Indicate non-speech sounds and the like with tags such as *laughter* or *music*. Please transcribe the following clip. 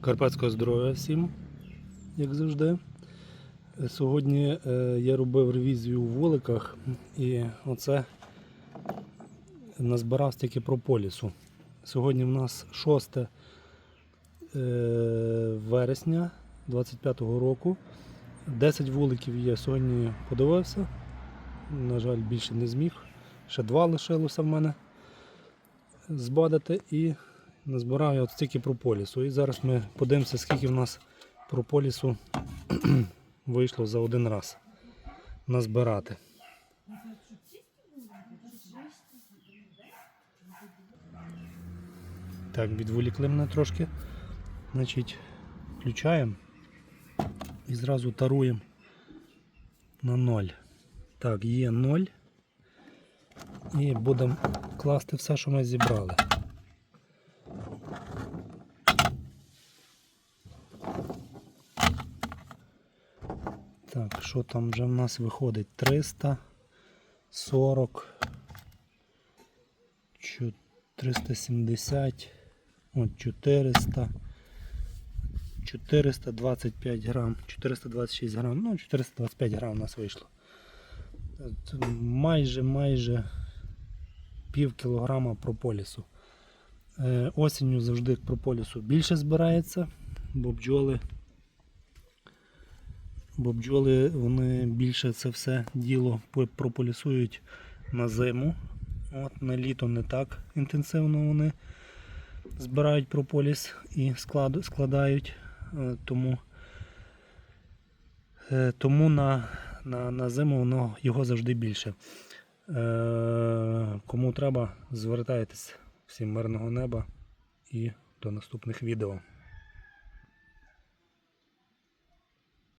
Карпатського здоров'я всім, як завжди. Сьогодні е, я робив ревізію у вуликах і оце назбирав стільки прополісу. Сьогодні в нас 6 е, вересня 25-го року. 10 вуликів я сьогодні подивився. На жаль, більше не зміг. Ще два лишилося в мене збадати і назбирав я от стільки прополісу. І зараз ми подивимося, скільки в нас прополісу *clears throat* вийшло за один раз назбирати. Так, відволікли мене трошки. Значить, включаємо і зразу таруємо на 0. Так, є 0. І будемо класти все, що ми зібрали. Так, що там вже в нас виходить? 340, 370, от 400, 425 грам, 426 грам, ну 425 грам у нас вийшло. Майже, майже пів кілограма прополісу. Е, Осінню завжди прополісу більше збирається, бо бджоли бо бджоли вони більше це все діло прополісують на зиму. От, на літо не так інтенсивно вони збирають прополіс і склад- складають. Е, Тому, е, тому на, на, на зиму воно, його завжди більше. Е, Кому треба, звертайтесь. Всім мирного неба і до наступних відео.